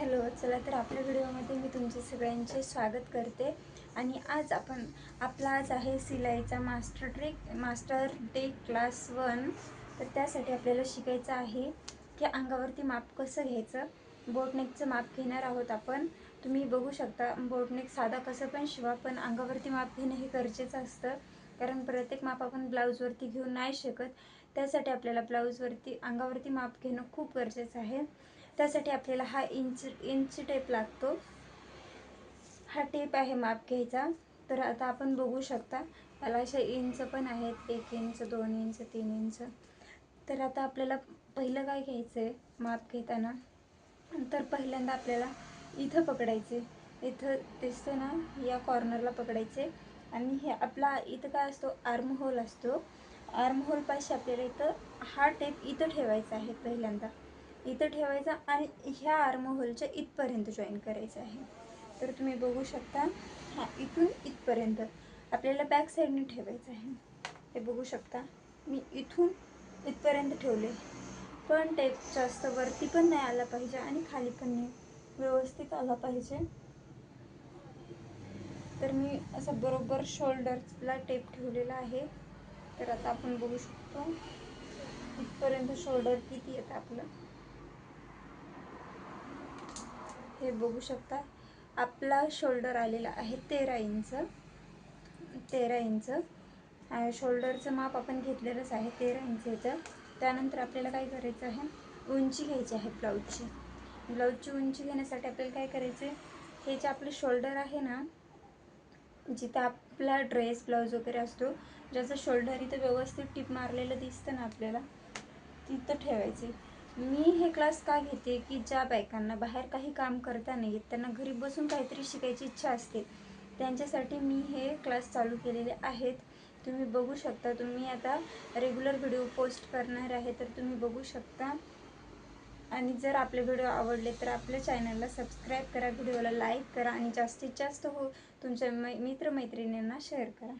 Hello चला तर आपल्या व्हिडिओमध्ये मी तुमचे सगळ्यांचे स्वागत करते. आणि आज आपण आपला आज आहे सिलाईचा master trek master day class one. तर त्यासाठी आपल्याला शिकायचं आहे की अंगावरती माप कसं घ्यायचं. बोटनेकचं माप घेणार आहोत आपण. तुम्ही बघू शकता बोटनेक साधा कसं पण शिवा पण अंगावरती माप घेणं हे गरजेचं असतं. कारण प्रत्येक माप आपण ब्लाऊजवरती घेऊ नाही शकत. त्यासाठी आपल्याला ब्लाऊजवरती अंगावरती माप घेणं खूप गरजेचं आहे. त्यासाठी आपल्याला हा इंच इंच टेप लागतो. हा टेप आहे माप घ्यायचा. तर आता आपण बघू शकता मला असे इंच पण आहेत. एक इंच दोन इंच तीन इंच. तर आता आपल्याला पहिलं काय घ्यायचं आहे माप घेताना? तर पहिल्यांदा आपल्याला इथं पकडायचे. इथं दिसतं ना या कॉर्नरला पकडायचे. आणि हे आपला इथं काय असतो? आर्म होल असतो. आर्म होलपाशी आपल्याला इथं हा टेप इथं ठेवायचा आहे पहिल्यांदा. इथं ठेवायचा आणि ह्या आर्म होलच्या इथपर्यंत जॉईन करायचं आहे. तर तुम्ही बघू शकता हां इथून इथपर्यंत. आपल्याला बॅक साईडने ठेवायचं आहे. हे बघू शकता मी इथून इथपर्यंत ठेवले. पण टेप जास्त वरती पण नाही आला पाहिजे आणि खाली पण नाही. व्यवस्थित आला पाहिजे. तर मी असं बरोबर शोल्डरला टेप ठेवलेला आहे. तर आता आपण बघू शकतो इथपर्यंत शोल्डर किती येतं आपलं? हे बघू शकता. आपला शोल्डर आलेला आहे तेरा इंच. तेरा इंच. शोल्डरचं माप आपण घेतलेलंच आहे तेरा इंचचं त्यानंतर आपल्याला काय करायचं आहे? उंची घ्यायची आहे ब्लाऊजची. ब्लाऊजची उंची घेण्यासाठी आपल्याला काय करायचं आहे हे जे आपलं शोल्डर आहे ना जिथं आपला ड्रेस ब्लाऊज वगैरे असतो ज्याचं शोल्डर इथं व्यवस्थित टिप मारलेलं दिसतं ना आपल्याला तिथं ठेवायचं मी हे क्लास का घेते? की ज्या बायकांना बाहेर काही काम करता नाही येत त्यांना घरी बसून काहीतरी शिकायची इच्छा असते. त्यांच्यासाठी मी हे क्लास चालू केलेले आहेत. तुम्ही बघू शकता तुम्ही आता रेग्युलर व्हिडिओ पोस्ट करणार आहे तर तुम्ही बघू शकता. आणि जर आपले व्हिडिओ आवडले तर आपल्या चॅनलला सबस्क्राईब करा व्हिडिओला लाईक करा आणि जास्तीत जास्त हो तुमच्या मै मित्रमैत्रिणींना शेअर करा.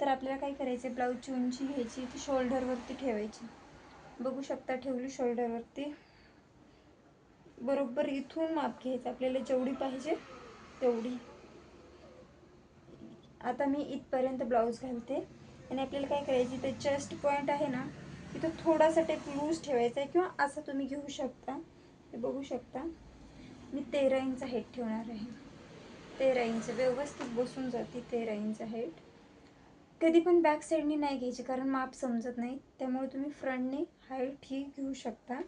तर आपल्याला काय करायचं ब्लाऊज चुनची घ्यायची ती शोल्डरवरती ठेवायची. बघू शकता ठेवली शोल्डरवरती. बरोबर इथून माप घ्यायचं आपल्याला जेवढी पाहिजे तेवढी. आता मी इथपर्यंत ब्लाऊज घालते. आणि आपल्याला काय करायची ते चेस्ट पॉईंट आहे ना तिथं थोडासा टेप लूज ठेवायचा आहे किंवा असं तुम्ही घेऊ शकता. हे बघू शकता. मी तेरा इंच हाईट ठेवणार आहे. तेरा इंच व्यवस्थित बसून जाते तेरा इंच हाईट कधी पण बॅक साईडनी नाही घ्यायची कारण माप समजत नाही. त्यामुळे तुम्ही फ्रंटने हाईट ही घेऊ शकता.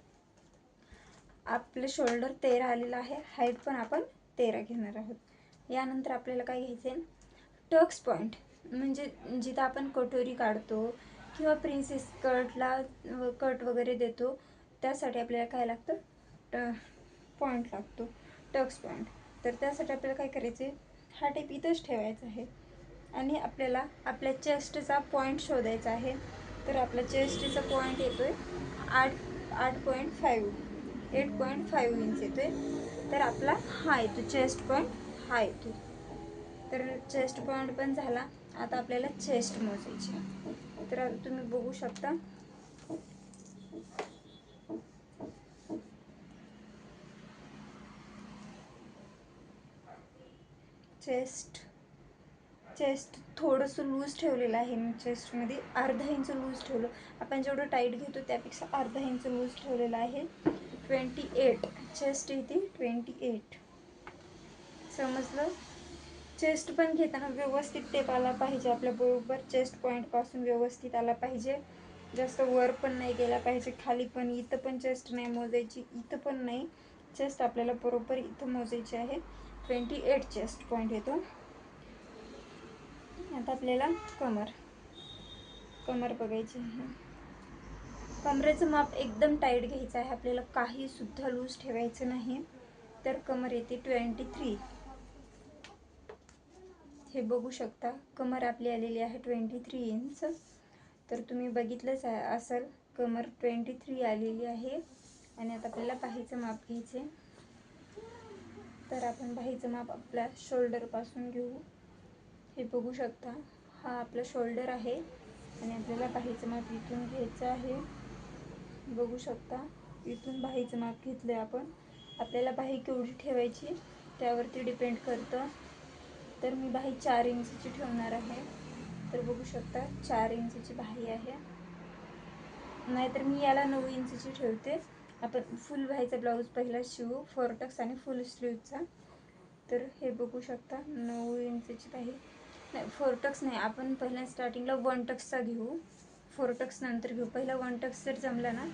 आपलं शोल्डर तेरा आलेलं आहे. हाईट पण आपण तेरा घेणार आहोत. यानंतर आपल्याला काय घ्यायचं आहे टक्स पॉईंट म्हणजे जिथं आपण कटोरी काढतो किंवा प्रिन्सेस कटला कट वगैरे देतो त्यासाठी आपल्याला काय लागतं? ट पॉईंट लागतो. टक्स पॉईंट तर त्यासाठी आपल्याला काय करायचं आहे हा टेप इथंच ठेवायचा आहे. आणि आपल्याला आपल्या चेस्टचा पॉईंट शोधायचा आहे. तर आपला चेस्टचा पॉईंट येतो आहे आठ आठ point five eight point five inch येतो आहे तर आपला हा येतो. चेस्ट पॉईंट हा येतो. तर चेस्ट पॉईंट पण झाला. आता आपल्याला चेस्ट मोजायची तर तुम्ही बघू शकता. चेस्ट चेस्ट थोडंसं लूज ठेवलेलं आहे मी चेस्टमध्ये अर्धा इंच लूज ठेवलं. आपण जेवढं टाईट घेतो त्यापेक्षा अर्धा इंच लूज ठेवलेलं आहे. ट्वेंटी एट चेस्ट येते ट्वेंटी एट समजलं? चेस्ट पण घेताना व्यवस्थित टेप आला पाहिजे आपल्या बरोबर. चेस्ट पॉईंटपासून व्यवस्थित आला पाहिजे. जास्त वर पण नाही गेला पाहिजे. खाली पण इथं पण चेस्ट नाही मोजायची. इथं पण नाही. चेस्ट आपल्याला बरोबर इथं मोजायची आहे. ट्वेंटी एट चेस्ट पॉईंट येतो आता आपल्याला कमर. कमर बघायची आहे. कमरेचं माप एकदम टाईट घ्यायचं आहे. आपल्याला काही सुद्धा लूज ठेवायचं नाही. तर कमर येते ट्वेंटी थ्री हे बघू शकता. कमर आपली आलेली आहे ट्वेंटी थ्री इंच तर तुम्ही बघितलंच आहे असेल कमर ट्वेंटी थ्री आलेली आहे. आणि आता आपल्याला बाहीचं माप घ्यायचे तर आपण बाहीचं माप आपल्या शोल्डरपासून घेऊ. हे बघू शकता. हा आपला शोल्डर आहे आणि आपल्याला बाहीचं माप इथून घ्यायचं आहे. बघू शकता. इथून बाहीचं माप घेतलं आहे आपण. आपल्याला बाही केवढी ठेवायची त्यावरती डिपेंड करतं. तर मी बाही चार इंचची ठेवणार आहे. तर बघू शकता चार इंचची बाही आहे. नाहीतर मी याला नऊ इंचची ठेवते. आपण फुल बाहीचा ब्लाऊज पहिला शिवू फोरटक्स आणि फुल स्लीवचा तर हे बघू शकता नऊ इंचची बाही. नाही फोरटक्स नाही. आपण पहिल्या स्टार्टिंगला वन टक्सचा घेऊ. फोरटक्स नंतर घेऊ. पहिला वन टक्स जर जमला ना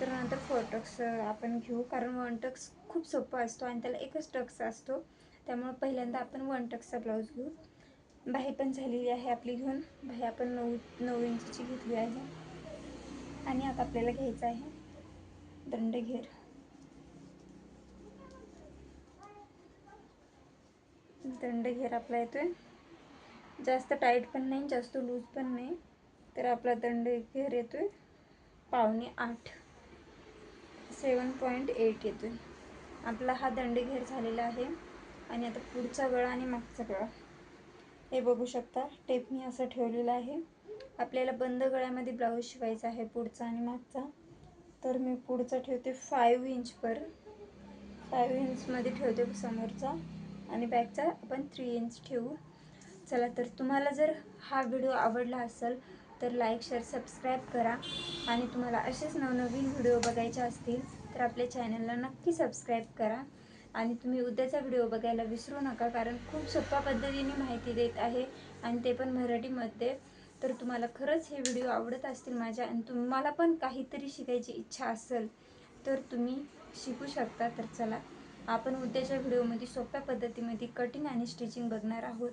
तर नंतर फोरटक्स आपण घेऊ. कारण वन टक्स खूप सोपा असतो आणि त्याला एकच टक्स असतो. त्यामुळं पहिल्यांदा आपण वन टक्सचा ब्लाऊज घेऊ. बाही पण झालेली आहे आपली घेऊन. बाही आपण नऊ नऊ इंचची घेतली आहे. आणि आता आपल्याला घ्यायचं आहे दंडघेर. दंडघेर आपला येतोय. जास्त टाईट पण नाही जास्त लूज पण नाही. तर आपला दंडेघेर येतो आहे पावणे आठ. सेवन पॉईंट एट येतोय. आपला हा दंडघेर झालेला आहे. आणि आता पुढचा गळा आणि मागचा गळा. हे बघू शकता. टेप मी असं ठेवलेला आहे. आपल्याला बंद गळ्यामध्ये ब्लाऊज शिवायचा आहे पुढचा आणि मागचा. तर मी पुढचा ठेवते फाईव्ह इंचवर फाईव्ह इंचमध्ये ठेवते समोरचा. आणि बॅकचा आपण थ्री इंच ठेवू. चला तर तुम्हाला जर हा व्हिडिओ आवडला असेल तर लाईक शेअर सबस्क्राईब करा. आणि तुम्हाला असेच नवनवीन व्हिडिओ बघायचे असतील तर आपल्या चॅनलला नक्की सबस्क्राईब करा. आणि तुम्ही उद्याचा व्हिडिओ बघायला विसरू नका कारण खूप सोप्या पद्धतीने माहिती देत आहे आणि ते पण मराठीमध्ये. तर तुम्हाला खरंच हे व्हिडिओ आवडत असतील माझ्या आणि तुम्हाला पण काहीतरी शिकायची इच्छा असेल तर तुम्ही शिकू शकता. तर चला आपण उद्याच्या व्हिडिओमध्ये सोप्या पद्धतीमध्ये कटिंग आणि स्टिचिंग बघणार आहोत.